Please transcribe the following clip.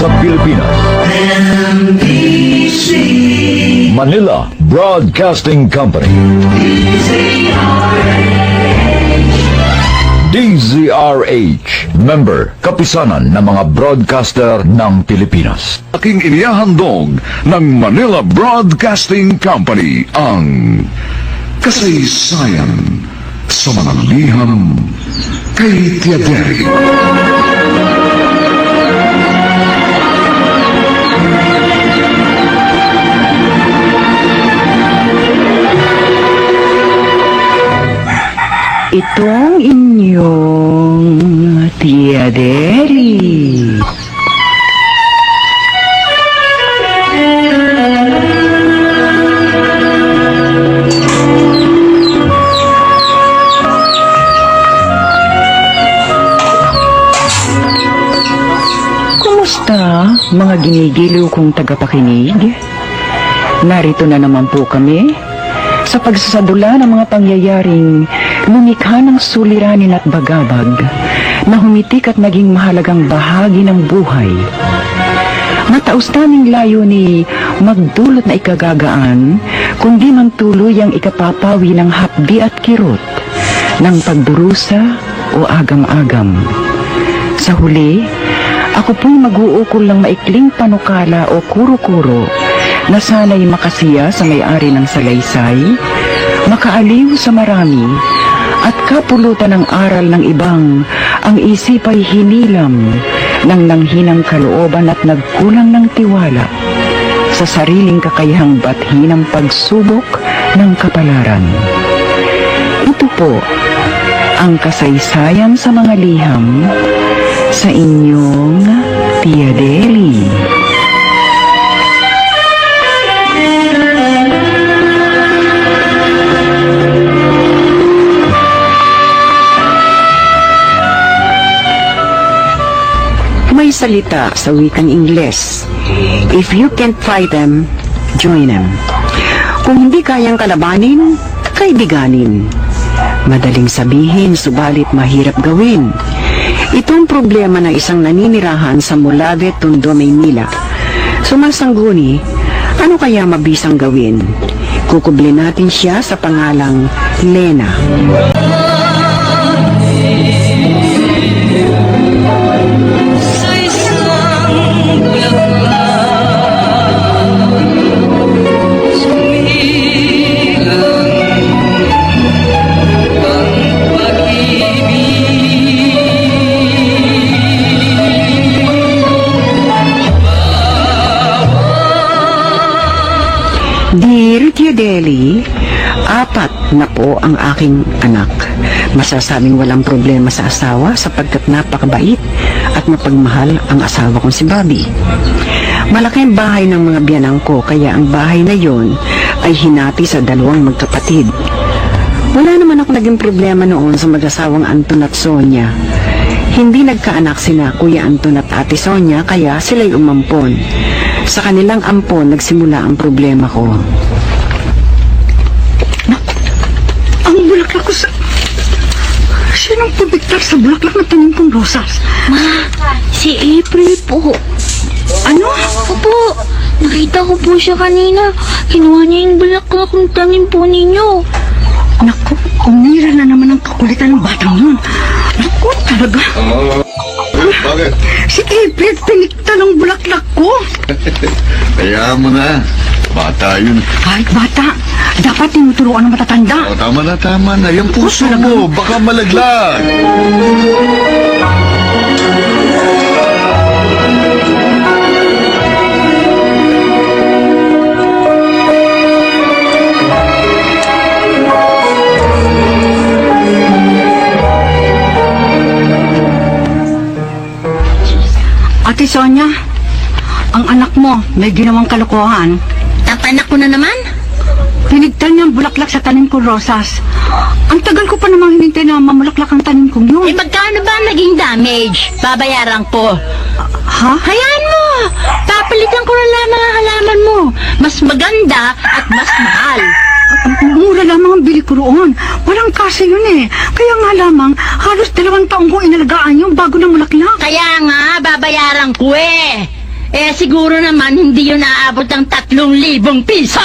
sa Pilipinas. Manila Broadcasting Company. DZRH, member, kapisanan ng mga broadcaster ng Pilipinas. Aking inihahandog ng Manila Broadcasting Company ang kasaysayan sa mga liham kay Tiaderi. Itong inyong Tia Deli. Kumusta, mga ginigiliw kong tagapakinig? Narito na naman po kami sa pagsasadula ng mga pangyayaring lumikha ng suliranin at bagabag na humitik at naging mahalagang bahagi ng buhay. Mataos naming layo ni magdulot na ikagagaan, kundi man tuloy ang ikapapawi ng hapdi at kirot ng pagdurusa o agam-agam. Sa huli, ako po'y mag-uukol ng maikling panukala o kuro-kuro na sana'y makasiya sa may-ari ng salaysay, makaaliw sa marami, at kapulutan ng aral ng ibang ang isip ay hinilam ng nanghinang kalooban at nagkulang ng tiwala sa sariling kakayahang bathi ng pagsubok ng kapalaran. Ito po ang kasaysayan sa mga liham sa inyong Tia Deli. May salita sa wikang Ingles. If you can't fight them, join them. Kung hindi kayang kalabanin, kaibiganin. Madaling sabihin, subalit mahirap gawin. Itong problema ng isang naninirahan sa Molave, Tondo, Maynila. Sumasangguni, ano kaya mabisang gawin? Kukubli natin siya sa pangalang Lena. Dear Theodeli, apat na po ang aking anak. Masasabing walang problema sa asawa sapagkat napakabait at mapagmahal ang asawa kong si Bobby. Malaki ang bahay ng mga biyanang ko kaya ang bahay na yon ay hinati sa dalawang magkapatid. Wala naman ako naging problema noon sa mag-asawang Anton at Sonia. Hindi nagkaanak sina Kuya Anton at Ate Sonia kaya sila'y umampon. Sa kanilang ampon nagsimula ang problema ko. Ang bulaklak ko sa... Sinong pabigtar sa bulaklak na tanim kong rosas? Ma, si April po. Ano? Opo, nakita ko po siya kanina. Kinuha niya yung bulaklak ng tanim po ninyo. Naku, umira na naman ang kakulitan ng batang yun. Naku, talaga. Bakit? Si April pinikta ng bulaklak ko. Kaya mo na. Bata yun. Kahit bata, dapat tinuturuan ng matatanda. O, tama na, tama na. Yung puso mo, baka malaglag. May ginawang kalokohan. Tapanak ko na naman. Pinigtan niya ang bulaklak sa tanim kong rosas. Ang tagal ko pa namang hinintay na mamulaklak ang tanim kong Eh, yun. magkano ba naging damage? Babayaran ko. Ha? Hayaan mo! Papalitan ko na lamang ang halaman mo. Mas maganda at mas mahal. Ang Mura lamang ang bili ko roon. Walang kasi yun eh. Kaya nga lamang, halos dalawang taong kong inalagaan yun bago na mulaklak. Kaya nga, babayaran ko eh. Eh, siguro naman hindi yun aabot ng tatlong libong piso!